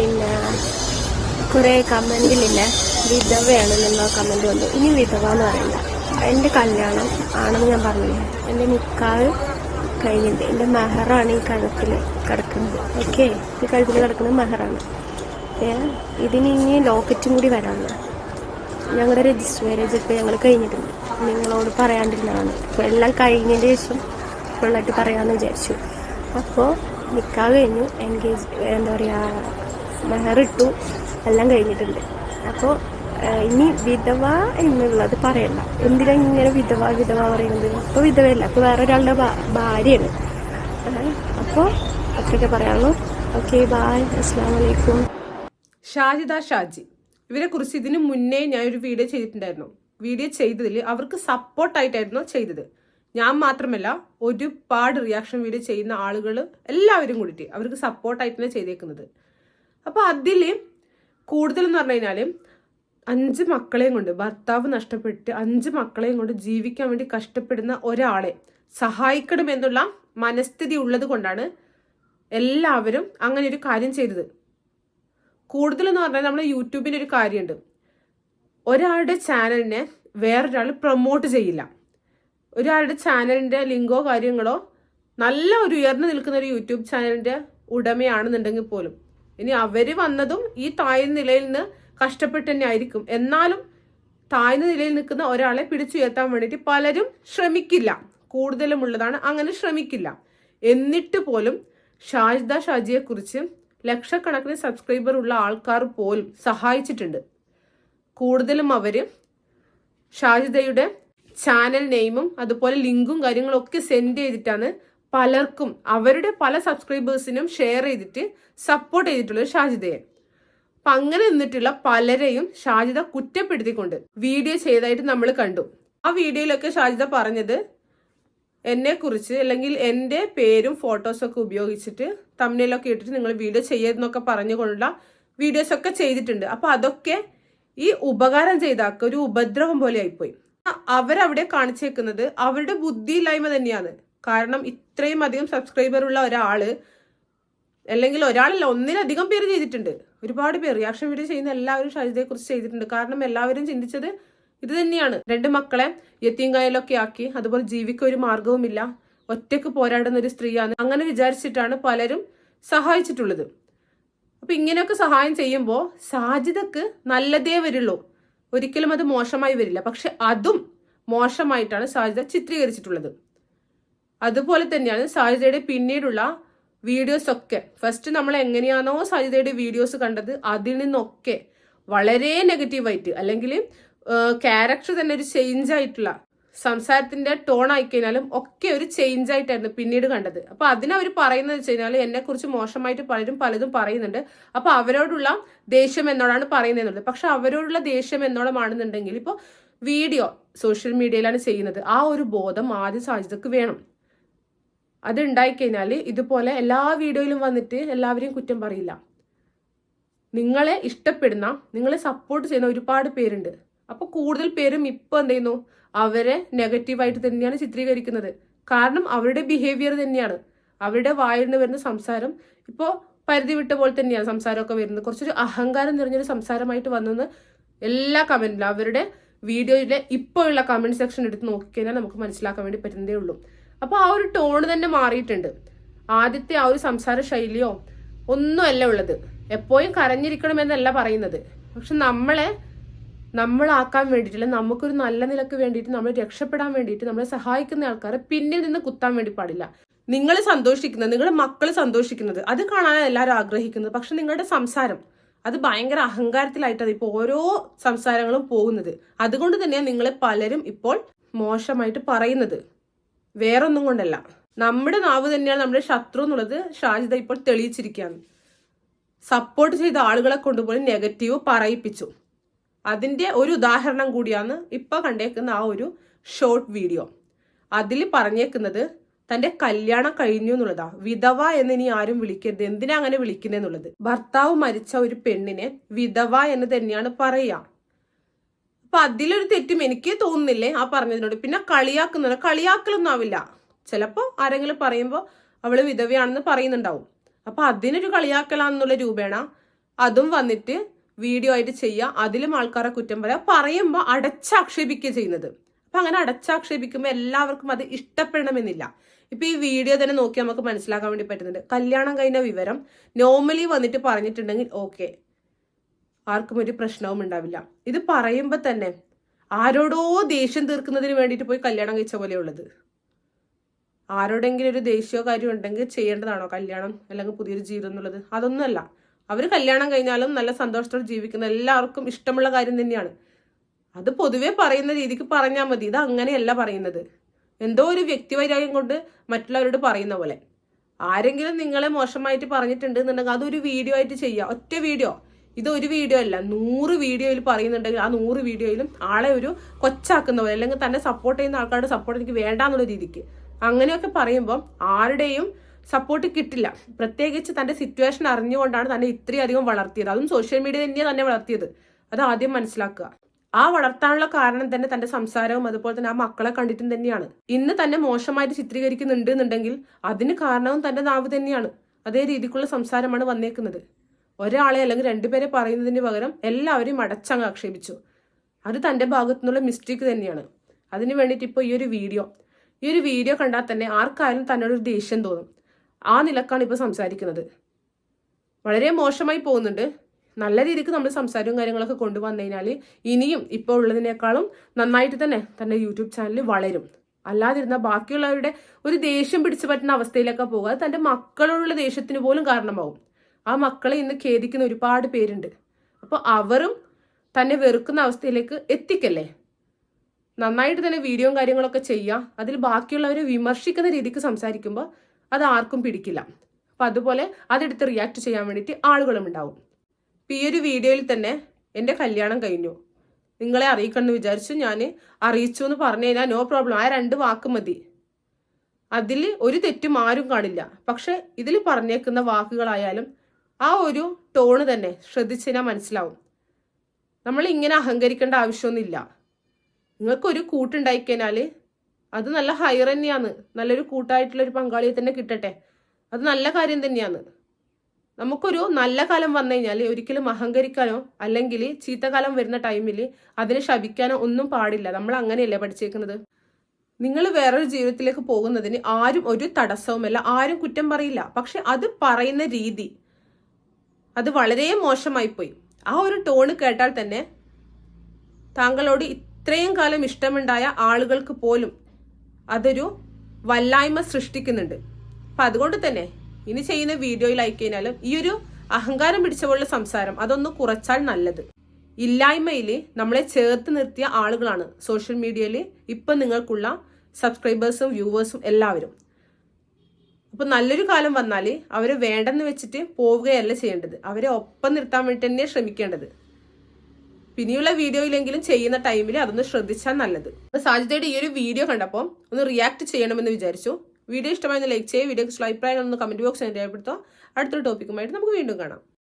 പിന്നെ കുറേ കമന്റിലില്ലേ. വിധവയാണെന്നുള്ള കമന്റ് വന്നു. ഇനി വിധവ എന്ന് പറയണ്ട എന്റെ കല്യാണം ആണെന്ന് ഞാൻ പറഞ്ഞില്ലേ? എന്റെ നിക്കാവ് കഴിഞ്ഞിട്ട് എന്റെ മെഹറാണ് ഈ കഴുത്തിൽ കിടക്കുന്നത്. ഓക്കെ? ഈ കഴുത്തിൽ കിടക്കുന്നത് മെഹറാണ്. ഇതിന് ഇനി ലോക്കറ്റും കൂടി വരാമെന്ന് ഞങ്ങളുടെ രജിസ്റ്റർ മാരേജ് ഒക്കെ ഞങ്ങൾ കഴിഞ്ഞിട്ടുണ്ട്. നിങ്ങളോട് പറയാണ്ടിരുന്നതാണ്. അപ്പോൾ എല്ലാം കഴിഞ്ഞതിന് ശേഷം ഫുള്ളായിട്ട് പറയാമെന്ന് വിചാരിച്ചു. അപ്പോൾ നിൽക്കാൻ കഴിഞ്ഞു. എൻഗേജ് എന്താ പറയുക മെഹറിട്ടു. എല്ലാം കഴിഞ്ഞിട്ടുണ്ട്. അപ്പോൾ ഇനി വിധവ എന്നുള്ളത് പറയണ്ട. എന്തിനാ ഇങ്ങനെ വിധവ വിധവ പറയുന്നത്? ഇപ്പോൾ വിധവയല്ല അപ്പോൾ വേറെ ഒരാളുടെ ഭാര്യയാണ്. അപ്പോൾ അത്രയൊക്കെ പറയാനുള്ളൂ. Okay bye. അസ്സാം വലൈക്കും ഷാജിദ ഷാജി ഇവരെ കുറിച്ച് ഇതിന് മുന്നേ ഞാൻ ഒരു വീഡിയോ ചെയ്തിട്ടുണ്ടായിരുന്നു. വീഡിയോ ചെയ്തതിൽ അവർക്ക് സപ്പോർട്ടായിട്ടായിരുന്നു ചെയ്തത്. ഞാൻ മാത്രമല്ല ഒരുപാട് റിയാക്ഷൻ വീഡിയോ ചെയ്യുന്ന ആളുകൾ എല്ലാവരും കൂടിയിട്ട് അവർക്ക് സപ്പോർട്ടായിട്ടാണ് ചെയ്തേക്കുന്നത്. അപ്പോൾ അതിൽ കൂടുതലെന്ന് പറഞ്ഞു കഴിഞ്ഞാൽ അഞ്ച് മക്കളെയും കൊണ്ട് ഭർത്താവ് നഷ്ടപ്പെട്ട് അഞ്ച് മക്കളെയും കൊണ്ട് ജീവിക്കാൻ വേണ്ടി കഷ്ടപ്പെടുന്ന ഒരാളെ സഹായിക്കണമെന്നുള്ള മനസ്ഥിതി ഉള്ളത് കൊണ്ടാണ് എല്ലാവരും അങ്ങനെ ഒരു കാര്യം ചെയ്തത്. കൂടുതലെന്ന് പറഞ്ഞാൽ നമ്മുടെ യൂട്യൂബിന് ഒരു കാര്യമുണ്ട്. ഒരാളുടെ ചാനലിനെ വേറൊരാൾ പ്രൊമോട്ട് ചെയ്യില്ല. ഒരാളുടെ ചാനലിന്റെ ലിങ്കോ കാര്യങ്ങളോ നല്ല ഒരു ഉയർന്നു നിൽക്കുന്ന ഒരു യൂട്യൂബ് ചാനലിന്റെ ഉടമയാണെന്നുണ്ടെങ്കിൽ പോലും ഇനി അവർ വന്നതും ഈ താഴ്ന്ന നിലയിൽ നിന്ന് കഷ്ടപ്പെട്ട് തന്നെ ആയിരിക്കും. എന്നാലും താഴ്ന്ന നിലയിൽ നിൽക്കുന്ന ഒരാളെ പിടിച്ചുയർത്താൻ വേണ്ടിയിട്ട് പലരും ശ്രമിക്കില്ല. കൂടുതലും ഉള്ളതാണ് അങ്ങനെ ശ്രമിക്കില്ല. എന്നിട്ട് പോലും ഷാജിദ ഷാജിയെക്കുറിച്ച് ലക്ഷക്കണക്കിന് സബ്സ്ക്രൈബർ ഉള്ള ആൾക്കാർ പോലും സഹായിച്ചിട്ടുണ്ട്. കൂടുതലും അവർ ഷാജിദയുടെ ചാനൽ നെയിമും അതുപോലെ ലിങ്കും കാര്യങ്ങളൊക്കെ സെൻഡ് ചെയ്തിട്ടാണ് പലർക്കും അവരുടെ പല സബ്സ്ക്രൈബേഴ്സിനും ഷെയർ ചെയ്തിട്ട് സപ്പോർട്ട് ചെയ്തിട്ടുള്ള ഷാജിദയെ അപ്പൊ അങ്ങനെ നിന്നിട്ടുള്ള പലരെയും ഷാജിദ കുറ്റപ്പെടുത്തിക്കൊണ്ട് വീഡിയോ ചെയ്തായിട്ട് നമ്മൾ കണ്ടു. ആ വീഡിയോയിലൊക്കെ ഷാജിദ പറഞ്ഞത് എന്നെ കുറിച്ച് അല്ലെങ്കിൽ എന്റെ പേരും ഫോട്ടോസൊക്കെ ഉപയോഗിച്ചിട്ട് തമ്മിലൊക്കെ ഇട്ടിട്ട് നിങ്ങൾ വീഡിയോ ചെയ്യരുതെന്നൊക്കെ പറഞ്ഞുകൊണ്ടുള്ള വീഡിയോസ് ഒക്കെ ചെയ്തിട്ടുണ്ട്. അപ്പൊ അതൊക്കെ ഈ ഉപകാരം ചെയ്താക്ക ഒരു ഉപദ്രവം പോലെ ആയിപ്പോയി. അവരവിടെ കാണിച്ചേക്കുന്നത് അവരുടെ ബുദ്ധിയില്ലായ്മ തന്നെയാണ്. കാരണം ഇത്രയും അധികം സബ്സ്ക്രൈബർ ഉള്ള ഒരാൾ അല്ലെങ്കിൽ ഒരാളല്ല ഒന്നിലധികം പേര് ചെയ്തിട്ടുണ്ട്. ഒരുപാട് പേര് റിയാക്ഷൻ വീഡിയോ ചെയ്യുന്ന എല്ലാവരും ഷാജിദയെ കുറിച്ച് ചെയ്തിട്ടുണ്ട്. കാരണം എല്ലാവരും ചിന്തിച്ചത് ഇത് തന്നെയാണ്. രണ്ട് മക്കളെ യത്തീങ്കായലൊക്കെ ആക്കി അതുപോലെ ജീവിക്ക ഒരു മാർഗവുമില്ല ഒറ്റയ്ക്ക് പോരാടുന്ന ഒരു സ്ത്രീയാണ്. അങ്ങനെ വിചാരിച്ചിട്ടാണ് പലരും സഹായിച്ചിട്ടുള്ളത്. അപ്പൊ ഇങ്ങനെയൊക്കെ സഹായം ചെയ്യുമ്പോൾ സാജിതക്ക് നല്ലതേ വരുള്ളൂ. ഒരിക്കലും അത് മോശമായി വരില്ല. പക്ഷെ അതും മോശമായിട്ടാണ് സാജിത ചിത്രീകരിച്ചിട്ടുള്ളത്. അതുപോലെ തന്നെയാണ് സാജിതയുടെ പിന്നീടുള്ള വീഡിയോസ് ഒക്കെ. ഫസ്റ്റ് നമ്മൾ എങ്ങനെയാണോ സാജിതയുടെ വീഡിയോസ് കണ്ടത് അതിൽ നിന്നൊക്കെ വളരെ നെഗറ്റീവായിട്ട് അല്ലെങ്കിൽ ക്യാരക്ടർ തന്നെ ഒരു ചേഞ്ച് ആയിട്ടുള്ള സംസാരത്തിന്റെ ടോൺ ആയി കഴിഞ്ഞാലും ഒക്കെ ഒരു ചേഞ്ച് ആയിട്ടായിരുന്നു പിന്നീട് കണ്ടത്. അപ്പൊ അതിനവർ പറയുന്നത് വെച്ച് കഴിഞ്ഞാൽ എന്നെ കുറിച്ച് മോശമായിട്ട് പലരും പലതും പറയുന്നുണ്ട്. അപ്പൊ അവരോടുള്ള ദേഷ്യം എന്നോടാണ് പറയുന്നത് പക്ഷെ അവരോടുള്ള ദേഷ്യം എന്നോളമാണെന്നുണ്ടെങ്കിൽ ഇപ്പോൾ വീഡിയോ സോഷ്യൽ മീഡിയയിലാണ് ചെയ്യുന്നത്. ആ ഒരു ബോധം ആദ്യം സാധ്യതക്ക് വേണം. അത് ഉണ്ടായിക്കഴിഞ്ഞാൽ ഇതുപോലെ എല്ലാ വീഡിയോയിലും വന്നിട്ട് എല്ലാവരെയും കുറ്റം പറയില്ല. നിങ്ങളെ ഇഷ്ടപ്പെടുന്ന നിങ്ങളെ സപ്പോർട്ട് ചെയ്യുന്ന ഒരുപാട് പേരുണ്ട്. അപ്പോൾ കൂടുതൽ പേരും ഇപ്പൊ എന്ത് ചെയ്യുന്നു അവരെ നെഗറ്റീവായിട്ട് തന്നെയാണ് ചിത്രീകരിക്കുന്നത്. കാരണം അവരുടെ ബിഹേവിയർ തന്നെയാണ്. അവരുടെ വായിൽ നിന്ന് വരുന്ന സംസാരം ഇപ്പോൾ പരിധി വിട്ട പോലെ തന്നെയാണ് സംസാരമൊക്കെ വരുന്നത്. കുറച്ചൊരു അഹങ്കാരം നിറഞ്ഞൊരു സംസാരമായിട്ട് വന്നെന്ന് എല്ലാ കമന്റിലും അവരുടെ വീഡിയോയിലെ ഇപ്പോഴുള്ള കമന്റ് സെക്ഷൻ എടുത്ത് നോക്കിക്കഴിഞ്ഞാൽ നമുക്ക് മനസ്സിലാക്കാൻ വേണ്ടി പറ്റുന്നതേ ഉള്ളൂ. അപ്പോൾ ആ ഒരു ടോൺ തന്നെ മാറിയിട്ടുണ്ട്. ആദ്യത്തെ ആ ഒരു സംസാര ശൈലിയോ ഒന്നുമല്ല ഉള്ളത്. എപ്പോഴും കരഞ്ഞിരിക്കണമെന്നല്ല പറയുന്നത്. പക്ഷെ നമ്മളെ നമ്മളാക്കാൻ വേണ്ടിയിട്ടില്ല നമുക്കൊരു നല്ല നിലയ്ക്ക് വേണ്ടിയിട്ട് നമ്മൾ രക്ഷപ്പെടാൻ വേണ്ടിയിട്ട് നമ്മളെ സഹായിക്കുന്ന ആൾക്കാരെ പിന്നിൽ നിന്ന് കുത്താൻ വേണ്ടി പാടില്ല. നിങ്ങൾ സന്തോഷിക്കുന്നത് നിങ്ങളുടെ മക്കൾ സന്തോഷിക്കുന്നത് അത് കാണാനാണ് എല്ലാവരും ആഗ്രഹിക്കുന്നത് പക്ഷെ നിങ്ങളുടെ സംസാരം അത് ഭയങ്കര അഹങ്കാരത്തിലായിട്ടാണ് ഇപ്പോൾ ഓരോ സംസാരങ്ങളും പോകുന്നത്. അതുകൊണ്ട് തന്നെയാണ് നിങ്ങളെ പലരും ഇപ്പോൾ മോശമായിട്ട് പറയുന്നത്. വേറൊന്നും കൊണ്ടല്ല. നമ്മുടെ നാവ് തന്നെയാണ് നമ്മുടെ ശത്രു എന്നുള്ളത് ഷാജിദ ഇപ്പോൾ തെളിയിച്ചിരിക്കുകയാണ്. സപ്പോർട്ട് ചെയ്ത ആളുകളെ കൊണ്ടുപോയി നെഗറ്റീവ് പറയിപ്പിച്ചു. അതിന്റെ ഒരു ഉദാഹരണം കൂടിയാണ് ഇപ്പോൾ കണ്ടേക്കുന്ന ആ ഒരു ഷോർട്ട് വീഡിയോ അതിൽ പറഞ്ഞേക്കുന്നത് തന്റെ കല്യാണം കഴിഞ്ഞു എന്നുള്ളതാ. വിധവ എന്ന് ഇനി ആരും വിളിക്കരുത്. എന്തിനാ അങ്ങനെ വിളിക്കുന്നതെന്നുള്ളത് ഭർത്താവ് മരിച്ച ഒരു പെണ്ണിനെ വിധവ എന്ന് തന്നെയാണ് പറയുക. അപ്പൊ അതിലൊരു തെറ്റും എനിക്ക് തോന്നുന്നില്ലേ ആ പറഞ്ഞതിനോട്. പിന്നെ കളിയാക്കുന്നത് കളിയാക്കലൊന്നും ആവില്ല. ചിലപ്പോ ആരെങ്കിലും പറയുമ്പോൾ അവൾ വിധവയാണെന്ന് പറയുന്നുണ്ടാവും. അപ്പൊ അതിനൊരു കളിയാക്കലാന്നുള്ള രൂപേണ അതും വന്നിട്ട് വീഡിയോ ആയിട്ട് ചെയ്യുക അതിലും ആൾക്കാരെ കുറ്റം പറയാം. പറയുമ്പോൾ അടച്ചാക്ഷേപിക്കുക ചെയ്യുന്നത്. അപ്പൊ അങ്ങനെ അടച്ചാക്ഷേപിക്കുമ്പോൾ എല്ലാവർക്കും അത് ഇഷ്ടപ്പെടണമെന്നില്ല. ഇപ്പൊ ഈ വീഡിയോ തന്നെ നോക്കി നമുക്ക് മനസ്സിലാക്കാൻ വേണ്ടി പറ്റുന്നുണ്ട്. കല്യാണം കഴിഞ്ഞ വിവരം നോർമലി വന്നിട്ട് പറഞ്ഞിട്ടുണ്ടെങ്കിൽ ഓക്കെ. ആർക്കും ഒരു പ്രശ്നവും ഉണ്ടാവില്ല. ഇത് പറയുമ്പോൾ തന്നെ ആരോടോ ദേഷ്യം തീർക്കുന്നതിന് വേണ്ടിയിട്ട് പോയി കല്യാണം കഴിച്ച പോലെ പോലെയുള്ളത് ആരോടെങ്കിലും ഒരു ദേഷ്യമോ കാര്യം ഉണ്ടെങ്കിൽ ചെയ്യേണ്ടതാണോ കല്യാണം അല്ലെങ്കിൽ പുതിയൊരു ജീവിതം എന്നുള്ളത്? അതൊന്നുമല്ല. അവർ കല്യാണം കഴിഞ്ഞാലും നല്ല സന്തോഷത്തോടെ ജീവിക്കുന്ന എല്ലാവർക്കും ഇഷ്ടമുള്ള കാര്യം തന്നെയാണ്. അത് പൊതുവെ പറയുന്ന രീതിക്ക് പറഞ്ഞാൽ മതി. ഇത് അങ്ങനെയല്ല പറയുന്നത്. എന്തോ ഒരു വ്യക്തിവൈരാഗ്യം കൊണ്ട് മറ്റുള്ളവരോട് പറയുന്ന പോലെ. ആരെങ്കിലും നിങ്ങളെ മോശമായിട്ട് പറഞ്ഞിട്ടുണ്ട് എന്നുണ്ടെങ്കിൽ അതൊരു വീഡിയോ ആയിട്ട് ചെയ്യുക ഒറ്റ വീഡിയോ. ഇത് ഒരു വീഡിയോ അല്ല. നൂറ് വീഡിയോയിൽ പറയുന്നുണ്ടെങ്കിൽ ആ നൂറ് വീഡിയോയിലും ആളെ ഒരു കൊച്ചാക്കുന്ന പോലെ അല്ലെങ്കിൽ തന്നെ സപ്പോർട്ട് ചെയ്യുന്ന ആൾക്കാരുടെ സപ്പോർട്ട് എനിക്ക് വേണ്ട എന്നുള്ള രീതിക്ക്. അങ്ങനെയൊക്കെ പറയുമ്പോൾ ആരുടെയും സപ്പോർട്ട് കിട്ടില്ല. പ്രത്യേകിച്ച് തന്റെ സിറ്റുവേഷൻ അറിഞ്ഞുകൊണ്ടാണ് തന്നെ ഇത്രയധികം വളർത്തിയത്. അതും സോഷ്യൽ മീഡിയ തന്നെയാണ് തന്നെ വളർത്തിയത്. അത് ആദ്യം മനസ്സിലാക്കുക. ആ വളർത്താനുള്ള കാരണം തന്നെ തന്റെ സംസാരവും അതുപോലെ തന്നെ ആ മക്കളെ കണ്ടിട്ടും തന്നെയാണ്. ഇന്ന് തന്നെ മോശമായിട്ട് ചിത്രീകരിക്കുന്നുണ്ട് എന്നുണ്ടെങ്കിൽ അതിന് കാരണവും തന്റെ നാവ് തന്നെയാണ്. അതേ രീതിക്കുള്ള സംസാരമാണ് വന്നേക്കുന്നത്. ഒരാളെ അല്ലെങ്കിൽ രണ്ടുപേരെ പറയുന്നതിന് പകരം എല്ലാവരെയും അടച്ചങ്ങ് ആക്ഷേപിച്ചു. അത് തന്റെ ഭാഗത്തു നിന്നുള്ള മിസ്റ്റേക്ക് തന്നെയാണ്. അതിന് വേണ്ടിയിട്ട് ഇപ്പോൾ ഈ ഒരു വീഡിയോ ഈ ഒരു വീഡിയോ കണ്ടാൽ തന്നെ ആർക്കായാലും തന്നോട് ഒരു ദേഷ്യം തോന്നും. ആ നിലക്കാണ് ഇപ്പോൾ സംസാരിക്കുന്നത്. വളരെ മോശമായി പോകുന്നുണ്ട്. നല്ല രീതിക്ക് നമ്മൾ സംസാരവും കാര്യങ്ങളൊക്കെ കൊണ്ടുവന്നു കഴിഞ്ഞാൽ ഇനിയും ഇപ്പോൾ ഉള്ളതിനേക്കാളും നന്നായിട്ട് തന്നെ തന്റെ യൂട്യൂബ് ചാനൽ വളരും. അല്ലാതിരുന്ന ബാക്കിയുള്ളവരുടെ ഒരു ദേഷ്യം പിടിച്ചു പറ്റുന്ന അവസ്ഥയിലൊക്കെ പോകുക തന്റെ മക്കളുള്ള ദേഷ്യത്തിന് പോലും കാരണമാവും. ആ മക്കളെ ഇന്ന് ഖേദിക്കുന്ന ഒരുപാട് പേരുണ്ട്. അപ്പോൾ അവരും തന്നെ വെറുക്കുന്ന അവസ്ഥയിലേക്ക് എത്തിക്കല്ലേ? നന്നായിട്ട് തന്നെ വീഡിയോയും കാര്യങ്ങളൊക്കെ ചെയ്യുക അതിൽ ബാക്കിയുള്ളവരെ വിമർശിക്കുന്ന രീതിക്ക് സംസാരിക്കുമ്പോൾ അത് ആർക്കും പിടിക്കില്ല. അപ്പം അതുപോലെ അതെടുത്ത് റിയാക്ട് ചെയ്യാൻ വേണ്ടിയിട്ട് ആളുകളും ഉണ്ടാവും. ഇപ്പം ഈ ഒരു വീഡിയോയിൽ തന്നെ എന്റെ കല്യാണം കഴിഞ്ഞു. നിങ്ങളെ അറിയിക്കണമെന്ന് വിചാരിച്ചു ഞാൻ അറിയിച്ചു എന്ന് പറഞ്ഞു കഴിഞ്ഞാൽ നോ പ്രോബ്ലം ആ രണ്ട് വാക്ക് മതി. അതിൽ ഒരു തെറ്റും ആരും കാണില്ല. പക്ഷെ ഇതിൽ പറഞ്ഞേക്കുന്ന വാക്കുകളായാലും ആ ഒരു ടോണ് തന്നെ ശ്രദ്ധിച്ചാൽ മനസ്സിലാവും. നമ്മൾ ഇങ്ങനെ അഹങ്കരിക്കേണ്ട ആവശ്യമൊന്നുമില്ല. നിങ്ങൾക്കൊരു കൂട്ടുണ്ടായി കഴിഞ്ഞാൽ അത് നല്ല ഹയർ തന്നെയാണ് നല്ലൊരു കൂട്ടായിട്ടുള്ള ഒരു പങ്കാളിയെ തന്നെ കിട്ടട്ടെ. അത് നല്ല കാര്യം തന്നെയാണ്. നമുക്കൊരു നല്ല കാലം വന്നു കഴിഞ്ഞാൽ ഒരിക്കലും അഹങ്കരിക്കാനോ അല്ലെങ്കിൽ ചീത്തകാലം വരുന്ന ടൈമിൽ അതിനെ ശപിക്കാനോ ഒന്നും പാടില്ല. നമ്മൾ അങ്ങനെയല്ലേ പഠിച്ചേക്കുന്നത്? നിങ്ങൾ വേറൊരു ജീവിതത്തിലേക്ക് പോകുന്നതിന് ആരും ഒരു തടസ്സവുമല്ല. ആരും കുറ്റം പറയില്ല. പക്ഷെ അത് പറയുന്ന രീതി അത് വളരെ മോശമായി പോയി ആ ഒരു ടോണ് കേട്ടാൽ തന്നെ താങ്കളോട് ഇത്രയും കാലം ഇഷ്ടമുണ്ടായ ആളുകൾക്ക് പോലും അതൊരു വല്ലായ്മ സൃഷ്ടിക്കുന്നുണ്ട്. അപ്പൊ അതുകൊണ്ട് തന്നെ ഇനി ചെയ്യുന്ന വീഡിയോയിൽ ലൈക്ക് കഴിഞ്ഞാലും ഈ ഒരു അഹങ്കാരം പിടിച്ച പോലുള്ള സംസാരം അതൊന്ന് കുറച്ചാൽ നല്ലത്. ഇല്ലായ്മയിൽ നമ്മളെ ചേർത്ത് നിർത്തിയ ആളുകളാണ് സോഷ്യൽ മീഡിയയിൽ ഇപ്പം നിങ്ങൾക്കുള്ള സബ്സ്ക്രൈബേഴ്സും വ്യൂവേഴ്സും എല്ലാവരും. അപ്പൊ നല്ലൊരു കാലം വന്നാൽ അവരെ വേണ്ടെന്ന് വെച്ചിട്ട് പോവുകയല്ല ചെയ്യേണ്ടത്. അവരെ ഒപ്പം നിർത്താൻ വേണ്ടി തന്നെ ശ്രമിക്കേണ്ടത്. പിന്നെയുള്ള വീഡിയോയിലെങ്കിലും ചെയ്യുന്ന ടൈമിൽ അതൊന്ന് ശ്രദ്ധിച്ചാൽ നല്ലത്. സാജിതയുടെ ഈ ഒരു വീഡിയോ കണ്ടപ്പോൾ ഒന്ന് റിയാക്ട് ചെയ്യണമെന്ന് വിചാരിച്ചു. വീഡിയോ ഇഷ്ടമായെന്ന് ലൈക്ക് ചെയ്യുക. വീഡിയോ അഭിപ്രായങ്ങളൊന്ന് കമന്റ് ബോക്സിൽ രേഖപ്പെടുത്തുക. അടുത്തൊരു ടോപ്പിക്കുമായിട്ട് നമുക്ക് വീണ്ടും കാണാം.